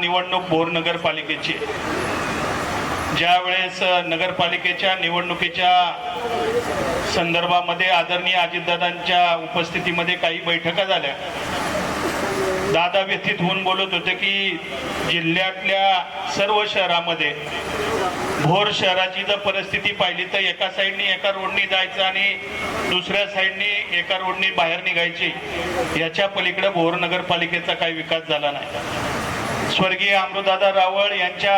निवडणूक भोर नगरपालिकेची ज्यावेळेस नगरपालिकेच्या निवडणुकीच्या संदर्भामध्ये आदरणीय अजितदादांच्या उपस्थितीमध्ये काही बैठका झाल्या. दादा व्यथित होऊन बोलत होते की जिल्ह्यातल्या सर्व शहरामध्ये भोर शहराची जर परिस्थिती पाहिली तर एका साईडनी एका रोडनी जायचं आणि दुसऱ्या साईडनी एका रोडनी बाहेर निघायची याच्या पलीकडे भोर नगरपालिकेचा काही विकास झाला नाही. स्वर्गीय अमृतदादा रावळ यांच्या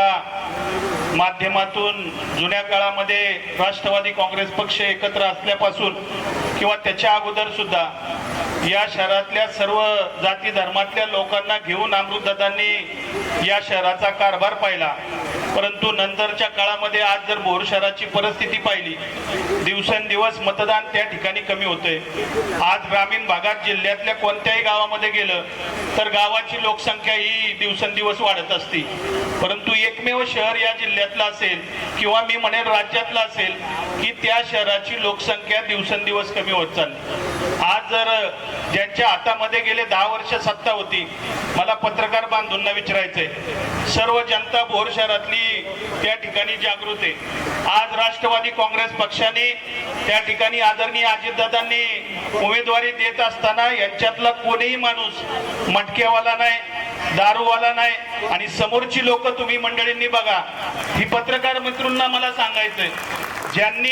माध्यमातून जुन्या काळामध्ये राष्ट्रवादी काँग्रेस पक्ष एकत्र असल्यापासून किंवा त्याच्या अगोदर सुद्धा या शहरातल्या सर्व जाती धर्मातल्या लोकांना घेऊन अमृतदादांनी या शहराचा कारभार पाहिला. परंतु नंतरच्या काळामध्ये आज जर भोर शहराची परिस्थिती पाहिली दिवसेंदिवस मतदान त्या ठिकाणी कमी होतंय. आज ग्रामीण भागात जिल्ह्यातल्या कोणत्याही गावामध्ये गेलं तर गावाची लोकसंख्या ही दिवसेंदिवस वाढत असते. परंतु एकमेव शहर या जिल्ह्यातलं असेल किंवा मी म्हणेन राज्यातलं असेल की त्या शहराची लोकसंख्या दिवसेंदिवस कमी होत चालली. आज जर ज्यांच्या हातामध्ये गेले दहा वर्ष सत्ता होती मला पत्रकार बांधूंना करायचंय सर्व जनता भोर शहरातली त्या ठिकाणी जागृत आहे. आज राष्ट्रवादी काँग्रेस पक्षाने त्या ठिकाणी आदरणीय अजितदादांनी उमेदवारी देत असताना यांच्यातला कोणीही माणूस मटक्यावाला नाही दारूवाला नाही आणि समोरची लोक तुम्ही मंडळींनी बघा. ही पत्रकार मित्रांना मला सांगायचंय. ज्यांनी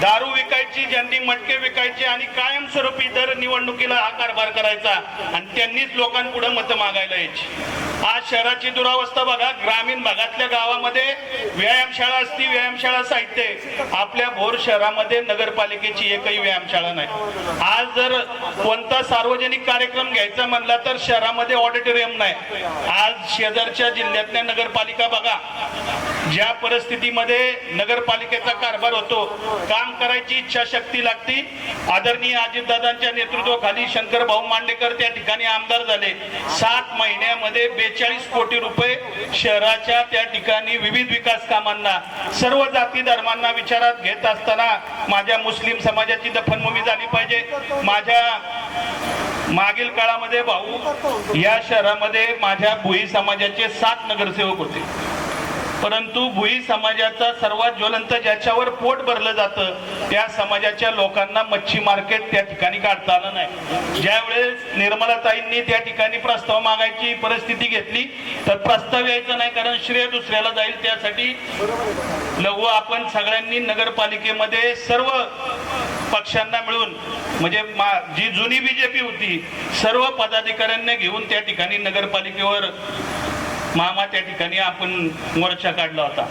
दारू विकायची ज्यांनी मटके विकायचे आणि कायमस्वरूपी दर निवडणुकीला हा कारभार करायचा आणि त्यांनीच लोकांपुढे मतं मागायला यायची. आज शहराची दुरावस्था बघा ग्रामीण भागातल्या गावामध्ये व्यायामशाळा असती व्यायामशाळा साहित्य आपल्या भोर शहरामध्ये नगरपालिकेची एकही व्यायामशाळा नाही. आज जर कोणता सार्वजनिक कार्यक्रम घ्यायचा म्हणला तर शहरामध्ये ऑडिटोरियम नाही. आज शेजारच्या जिल्ह्यातल्या नगरपालिका बघा ज्या परिस्थितीमध्ये नगरपालिकेचा कारभार होतो काम करायची इच्छा शक्ती लागती. आदरणीय अजितदादांच्या नेतृत्वाखाली शंकर भाऊ मांडेकर त्या ठिकाणी आमदार झाले. सात महिन्यामध्ये बेचाळीस कोटी रुपये शहराच्या त्या ठिकाणी विविध विकास कामांना सर्व जाती धर्मांना विचारात घेत असताना माझ्या मुस्लिम समाजाची दफनभूमी झाली पाहिजे. माझ्या मागील काळामध्ये भाऊ या शहरामध्ये माझ्या भुई समाजाचे सात नगरसेवक होते. परंतु भुई समाजाचा सर्वात ज्वलंत ज्याच्यावर पोट भरलं जातं त्या समाजाच्या लोकांना मच्छी मार्केट त्या ठिकाणी काढता आलं नाही. ज्यावेळेस निर्मलाताईंनी त्या ठिकाणी प्रस्ताव मागायची परिस्थिती घेतली तर प्रस्ताव यायचा नाही कारण श्रेय दुसऱ्याला जाईल. त्यासाठी लघु आपण सगळ्यांनी नगरपालिकेमध्ये सर्व पक्षांना मिळून म्हणजे मा- जी जुनी बीजेपी होती सर्व पदाधिकाऱ्यांना घेऊन त्या ठिकाणी नगरपालिकेवर मामा त्या ठिकाणी आपण मोर्चा काढला होता.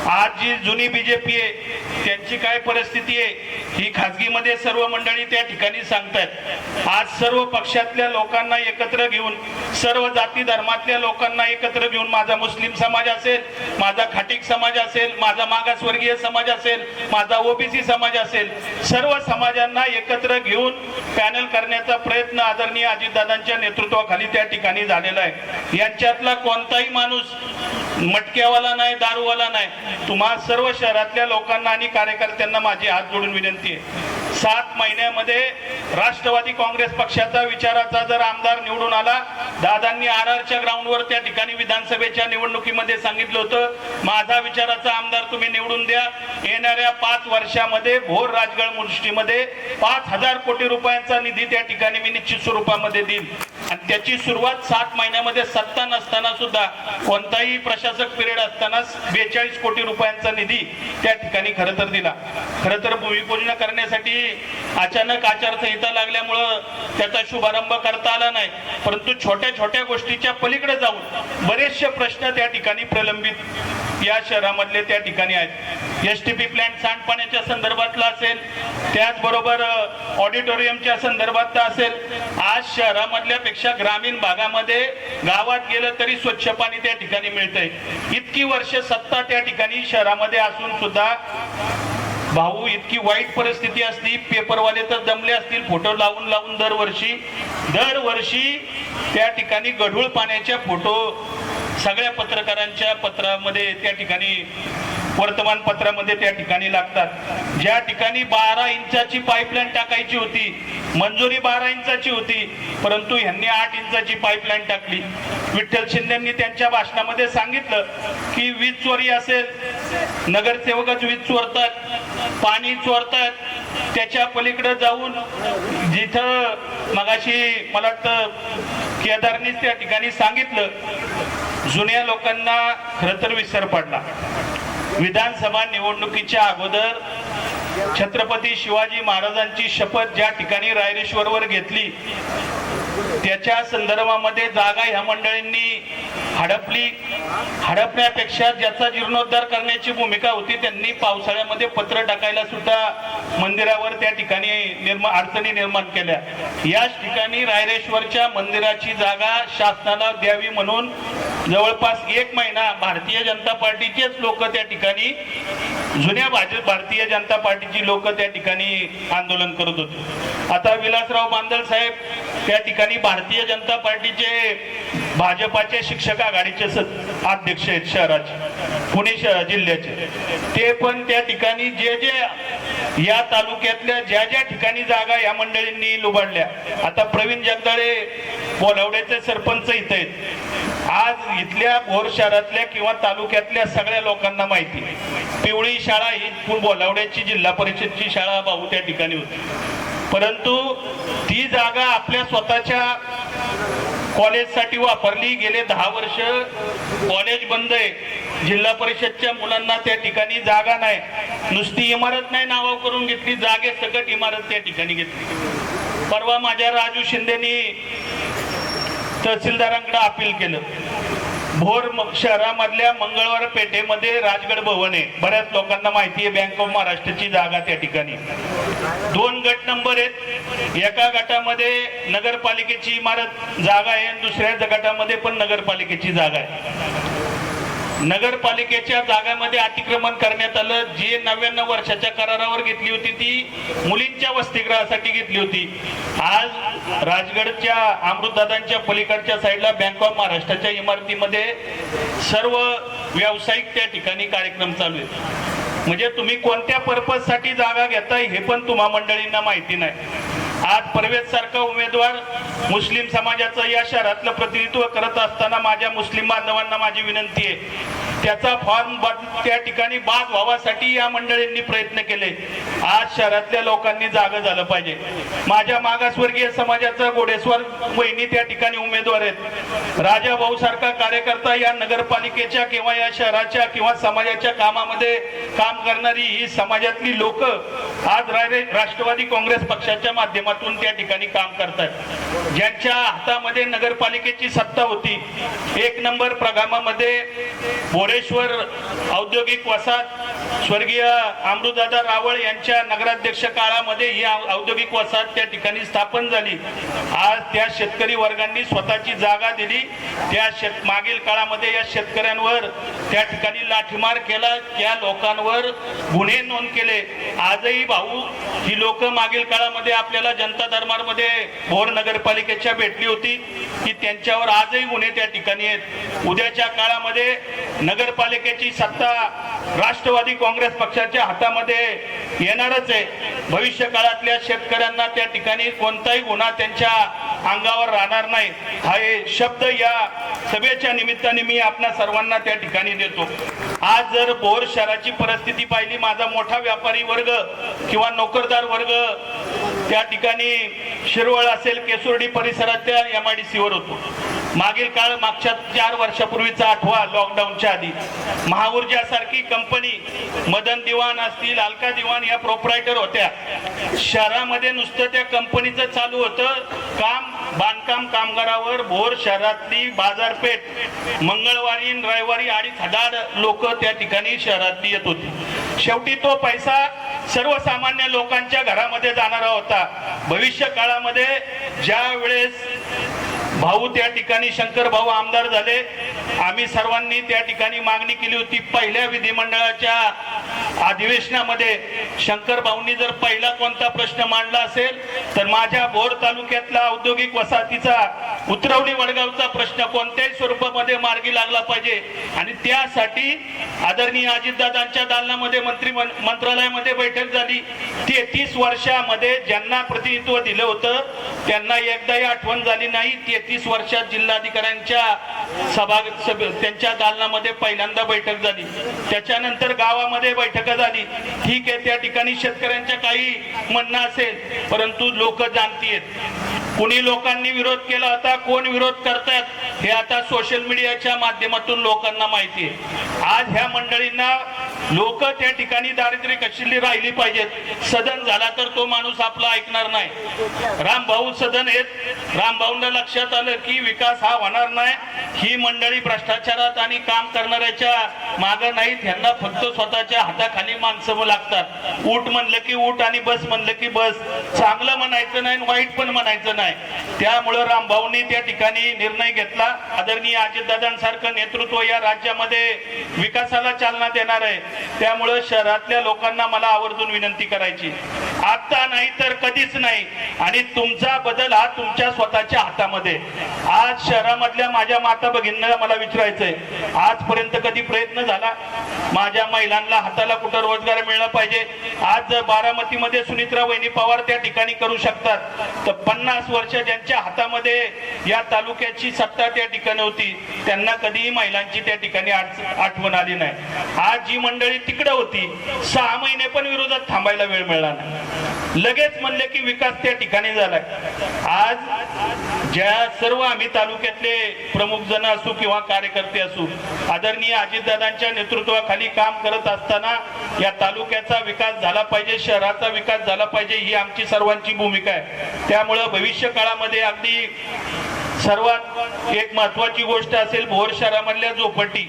आज जी जुनी बीजेपी आहे त्यांची काय परिस्थिती आहे ही खाजगीमध्ये सर्व मंडळी त्या ठिकाणी सांगतायत. आज सर्व पक्षातल्या लोकांना एकत्र घेऊन सर्व जाती धर्मातल्या लोकांना एकत्र घेऊन माझा मुस्लिम समाज असेल माझा खाटिक समाज असेल माझा मागासवर्गीय समाज असेल माझा ओबीसी समाज असेल सर्व समाजांना एकत्र घेऊन पॅनल करण्याचा प्रयत्न आदरणीय अजितदादांच्या नेतृत्वाखाली त्या ठिकाणी झालेला आहे. यांच्यातला कोणताही माणूस मटक्यावाला नाही दारूवाला नाही. तुम्हा सर्व शहरातल्या लोकांना आणि कार्यकर्त्यांना माझी हात जोडून विनंती आहे. सात महिन्यामध्ये राष्ट्रवादी काँग्रेस पक्षाचा विचाराचा जर आमदार निवडून आला दादांनी आर आरच्या ग्राउंडवर त्या ठिकाणी विधानसभेच्या निवडणुकीमध्ये सांगितलं होतं माझा विचाराचा आमदार तुम्ही निवडून द्या. येणाऱ्या पाच वर्षामध्ये भोर राजगड मुष्टीमध्ये पाच हजार कोटी रुपयांचा निधी त्या ठिकाणी मी निश्चित स्वरूपामध्ये देईन. आणि त्याची सुरुवात सात महिन्यामध्ये सत्ता नसताना सुद्धा कोणताही प्रशासक पिरियड असतानाच बेचाळीस कोटी रुपयांचा निधी त्या ठिकाणी खरं तर दिला. खरं तर भूमिपूजन करण्यासाठी अचानक आचारसंहिता लागल्यामुळं त्याचा शुभारंभ करता आला नाही. परंतु छोट्या छोट्या गोष्टीच्या पलीकडे जाऊन बरेचसे प्रश्न त्या ठिकाणी प्रलंबित या शहरामधले त्या ठिकाणी आहेत. एस टी पी प्लॅन्ट सांडपाण्याच्या संदर्भातला असेल त्याचबरोबर ऑडिटोरियमच्या संदर्भातला असेल आज शहरामधल्या पेक्षा ग्रामीण भागामध्ये गावात गेलं तरी स्वच्छ पाणी त्या ठिकाणी मिळतंय. इतकी वर्ष सत्ता त्या ठिकाणी शहरामध्ये असून सुद्धा भाऊ इतकी वाईट परिस्थिती असली पेपरवाले तर जमले असतील फोटो लावून लावून दरवर्षी दरवर्षी त्या ठिकाणी गढूळ पाण्याच्या फोटो सगळ्या पत्रकारांच्या पत्रामध्ये त्या ठिकाणी वर्तमानपत्रामध्ये त्या ठिकाणी लागतात. ज्या ठिकाणी बारा इंचाची पाईपलाईन टाकायची होती मंजुरी बारा इंचाची होती परंतु ह्यांनी आठ इंचाची पाईपलाईन टाकली. विठ्ठल शिंदेंनी त्यांच्या भाषणामध्ये सांगितलं की वीज चोरी असेल नगरसेवकच वीज चोरतात पाणी चोरतात त्याच्या पलीकडे जाऊन जिथं मगाशी मला वाटतं केदारनीच त्या ठिकाणी सांगितलं जुन्या लोकांना खरं तर विसर पडला. विधानसभा निवडणुकीच्या अगोदर छत्रपती शिवाजी महाराजांची शपथ ज्या ठिकाणी रायरेश्वरवर घेतली त्याच्या संदर्भामध्ये जागा ह्या मंडळींनी हडपली. हडपण्यापेक्षा ज्याचा जीर्णोद्धार करण्याची भूमिका होती त्यांनी पावसाळ्यामध्ये पत्र टाकायला सुद्धा मंदिरावर त्या ठिकाणी निर्माण अडचणी निर्माण केल्या. याच ठिकाणी रायरेश्वरच्या मंदिराची जागा शासनाला द्यावी म्हणून जवळपास एक महिना भारतीय जनता पार्टीचेच लोक त्या ठिकाणी जुन्या भाजप भारतीय जनता पार्टीची लोक त्या ठिकाणी आंदोलन करत होते. आता विलासराव बांदल साहेब त्या ठिकाणी भारतीय जनता पार्टीचे भाजपाचे शिक्षक आघाडीचे स- अध्यक्ष आहेत शहराचे पुणे शहर जिल्ह्याचे. ते पण त्या ठिकाणी जे जे या तालुक्यातल्या ज्या ज्या ठिकाणी जागा या मंडळींनी लुबाडल्या. आता प्रवीण जगदाळे बोलावड्याचे सरपंच इथे आहेत. आज इथल्या भोर शहरातल्या किंवा तालुक्यातल्या सगळ्या लोकांना माहिती पिवळी शाळा ही फुल बोलावड्याची जिल्हा परिषदची शाळा भाऊ त्या ठिकाणी होती. परंतु ती जागा आपल्या स्वतःच्या कॉलेजसाठी वापरली. गेले दहा वर्ष कॉलेज बंद आहे. जिल्हा परिषदच्या मुलांना त्या ठिकाणी जागा नाही. नुसती इमारत नाही नावावर करून घेतली. जागे सकट इमारत त्या ठिकाणी घेतली. परवा माझ्या राजू शिंदेनी तहसीलदारांकडे अपील केलं. भोर शहरामधल्या मंगळवार पेठेमध्ये राजगड भवन. आहे बऱ्याच लोकांना माहिती आहे बँक ऑफ महाराष्ट्राची जागा त्या ठिकाणी. दोन गट नंबर आहेत. एका गटामध्ये नगरपालिकेची इमारत जागा आहे दुसऱ्या गटामध्ये पण नगरपालिकेची जागा आहे. नगरपालिकेच्या जागामध्ये अतिक्रमण करण्यात आलं. जी नव्याण्णव वर्षाच्या करारावर घेतली होती ती मुलींच्या वसतिगृहासाठी घेतली होती. आज राजगडच्या अमृतदादांच्या पलीकडच्या साईडला बँक ऑफ महाराष्ट्राच्या इमारतीमध्ये सर्व व्यावसायिक त्या ठिकाणी कार्यक्रम चालू आहेत. म्हणजे तुम्ही कोणत्या पर्पजसाठी जागा घेताय हे पण तुम्हा मंडळींना माहिती नाही. आज परवेज सारखा उमेदवार मुस्लिम समाजाचं या शहरातलं प्रतिनिधित्व करत असताना माझ्या मुस्लिम बांधवांना माझी विनंती आहे. त्याचा फॉर्म त्या ठिकाणी बाद व्हावासाठी या मंडळींनी प्रयत्न केले. आज शहरातल्या लोकांनी जाग झालं पाहिजे. माझ्या मागासवर्गीय समाजाचा गोडेश्वर वहिनी त्या ठिकाणी उमेदवार आहेत. राजा भाऊ सारखा कार्यकर्ता या नगरपालिकेच्या किंवा या शहराच्या किंवा समाजाच्या कामामध्ये काम करणारी ही समाजातली लोक आज राष्ट्रवादी काँग्रेस पक्षाच्या माध्यमातून त्या ठिकाणी काम करतात ज्यांच्या हातामध्ये नगरपालिकेची सत्ता होती एक नंबर प्रगामामध्ये बोरेश्वर औद्योगिक वसाहत स्वर्गीय अमृतदादा रावळ यांच्या नगराध्यक्ष काळामध्ये ही औद्योगिक वसाहत त्या ठिकाणी स्थापन झाली. आज त्या शेतकरी वर्गांनी स्वतःची जागा दिली. त्या शेत मागील काळामध्ये या शेतकऱ्यांवर त्या ठिकाणी लाठीमार केला. त्या लोकांवर गुन्हे नोंद केले. आजही भाऊ ही लोक मागील काळामध्ये आपल्याला जनता दरबारमध्ये भोर नगरपालिकेच्या भेटली होती की त्यांच्यावर आजही गुन्हे त्या ठिकाणी आहेत. उद्याच्या काळामध्ये नगरपालिकेची सत्ता राष्ट्रवादी काँग्रेस पक्षाच्या हातामध्ये येणारच आहे. भविष्य काळातल्या शेतकऱ्यांना त्या ठिकाणी कोणताही गुन्हा त्यांच्या अंगावर राहणार नाही. हा शब्द या सभेच्या निमित्ताने मी आपल्या सर्वांना त्या ठिकाणी देतो. आज जर भोर शहराची परिस्थिती पाहिली माझा मोठा व्यापारी वर्ग किंवा नोकरदार वर्ग त्या ठिकाणी शिरवळ असेल केसुर्डी परिसरात त्या एम आय डी सीवर होतो. मागील काळ मागच्या चार वर्षापूर्वीचा आठवा लॉकडाऊनच्या आधी. महाऊर्जा सारखी कंपनी मदन दिवाण असतील अलका दिवाण या प्रोपरायटर होत्या. शहरामध्ये नुसतं त्या कंपनीचं चालू होतं. काम बांधकाम कामगारावर भोर शहरातली बाजारपेठ. मंगळवारी रविवारी अडीच हजार लोक त्या ठिकाणी शहरातली येत होती. शेवटी तो पैसा सर्वसामान्य लोकांच्या घरामध्ये जाणारा होता. भविष्य काळामध्ये ज्या वेळेस भाऊ त्या ठिकाणी शंकर भाऊ आमदार झाले. आम्ही सर्वांनी त्या ठिकाणी मागणी केली होती. पहिल्या विधिमंडळाच्या अधिवेशनामध्ये शंकर भाऊंनी जर पहिला कोणता प्रश्न मांडला असेल तर माझ्या भोर तालुक्यातला औद्योगिक वसाहतीचा उतरवणी वडगावचा प्रश्न कोणत्याही स्वरूपामध्ये मार्गी लागला पाहिजे. आणि त्यासाठी आदरणीय अजितदादांच्या दालनामध्ये मंत्री मंत्रालयामध्ये बैठक झाली. तेहतीस वर्षामध्ये ज्यांना प्रतिनिधित्व दिलं होतं त्यांना एकदाही आठवण झाली नाही. तेहतीस वर्षात जिल्हाधिकाऱ्यांच्या सभा त्यांच्या दालनामध्ये पहिल्यांदा बैठक झाली. त्याच्यानंतर गावामध्ये बैठक झाली. ठीक आहे त्या ठिकाणी शेतकऱ्यांच्या काही म्हणणं असेल परंतु लोक जाणतीयत. कुणी लोकांनी विरोध केला होता कोण विरोध करतात हे आता सोशल मीडियाच्या माध्यमातून लोकांना माहिती आहे. आज ह्या मंडळींना लोक त्या ठिकाणी दारिद्र्य कशी राहिली पाहिजेत? सदन झाला तर तो माणूस आपला ऐकणार नाही. रामभाऊ सदन आहेत. रामभाऊंना लक्षात आलं की विकास हा होणार नाही. ही मंडळी भ्रष्टाचारात आणि काम करणाऱ्याच्या माग नाहीत. ह्यांना फक्त स्वतःच्या हाताखाली माणसं लागतात. ऊट म्हणलं की ऊट आणि बस म्हणलं की बस. चांगलं म्हणायचं नाही आणि वाईट पण म्हणायचं नाही. त्यामुळं रामभाऊंनी त्या ठिकाणी निर्णय घेतला. आदरणीय अजितदादांसारखं नेतृत्व या राज्यामध्ये विकासाला चालना देणार आहे. त्यामुळं शहरातल्या लोकांना मला आवर्जून विनंती करायची. आता नाही तर कधीच नाही. आणि तुमचा बदल हा तुमच्या स्वतःच्या हातामध्ये. आज शहरामधल्या माझ्या माता भगिनीला मला विचारायचंय. आजपर्यंत कधी प्रयत्न झाला? माझ्या महिलांना हाताला कुठं रोजगार मिळला पाहिजे? आज जर बारामतीमध्ये सुनित्रा वहिनी पवार त्या ठिकाणी करू शकतात तर पन्नास वर्ष ज्यांच्या हातामध्ये या तालुक्याची सत्ता त्या ठिकाणी होती त्यांना कधीही महिलांची त्या ठिकाणी आठवण आली नाही. आज जी मंडळी तिकडे होती. सहा महिने पण विरोधात थांबायला वेळ मिळाला नाही. लगेच म्हणले की विकास त्या ठिकाणी झालाय. आज ज्या सर्व आम्ही तालुक्यातले प्रमुख जण असू किंवा कार्यकर्ते असू आदरणीय अजितदादांच्या नेतृत्वाखाली काम करत असताना या तालुक्याचा विकास झाला पाहिजे शहराचा विकास झाला पाहिजे ही आमची सर्वांची भूमिका आहे. त्यामुळं भविष्य काळामध्ये अगदी सर्वात एक महत्वाची गोष्ट असेल भोर शहरामधल्या झोपडी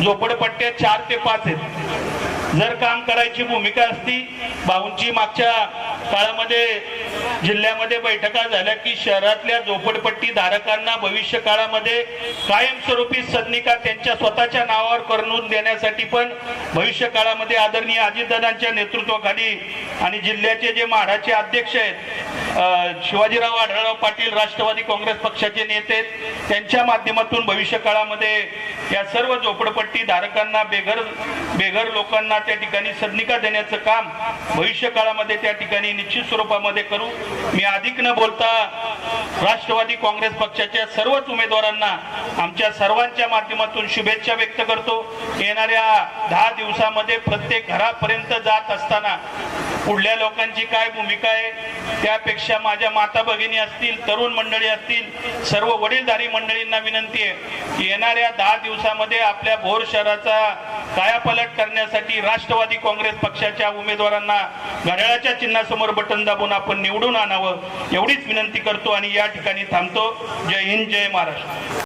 झोपडपट्ट्या चार ते पाच आहेत. जर काम करायची भूमिका असती भाऊंची मागच्या काळामध्ये जिल्ह्यामध्ये बैठका झाल्या की शहरातल्या झोपडपट्टी धारकांना भविष्य काळामध्ये कायमस्वरूपी सदनिका त्यांच्या स्वतःच्या नावावर करून देण्यासाठी पण भविष्य काळामध्ये आदरणीय अजितदादांच्या नेतृत्वाखाली आणि जिल्ह्याचे जे म्हाडाचे अध्यक्ष आहेत शिवाजीराव आढळराव पाटील राष्ट्रवादी काँग्रेस पक्षाचे नेते त्यांच्या माध्यमातून भविष्य काळामध्ये या सर्व झोपडपट्टी धारकांना बेघर बेघर लोकांना त्या ठिकाणी सदनिका देण्याचं काम भविष्य काळामध्ये त्या ठिकाणी निश्चित स्वरूपामध्ये करू. मी अधिक न बोलता राष्ट्रवादी काँग्रेस पक्षाच्या सर्वच उमेदवारांना आमच्या सर्वांच्या माध्यमातून शुभेच्छा व्यक्त करतो. येणाऱ्या दहा दिवसामध्ये प्रत्येक घरापर्यंत जात असताना पुढल्या लोकांची काय भूमिका आहे त्यापेक्षा माझ्या माता भगिनी असतील तरुण मंडळी असतील सर्व वडीलधारी मंडळींना विनंती आहे की येणाऱ्या दहा दिवसामध्ये आपल्या भोर शहराचा कायापालट करण्यासाठी राष्ट्रवादी काँग्रेस पक्षाच्या उमेदवारांना घड्याळाच्या चिन्हासमोर बटन दाबून आपण निवडून आणावं एवढीच विनंती करतो आणि या ठिकाणी थांबतो. जय हिंद जय महाराष्ट्र.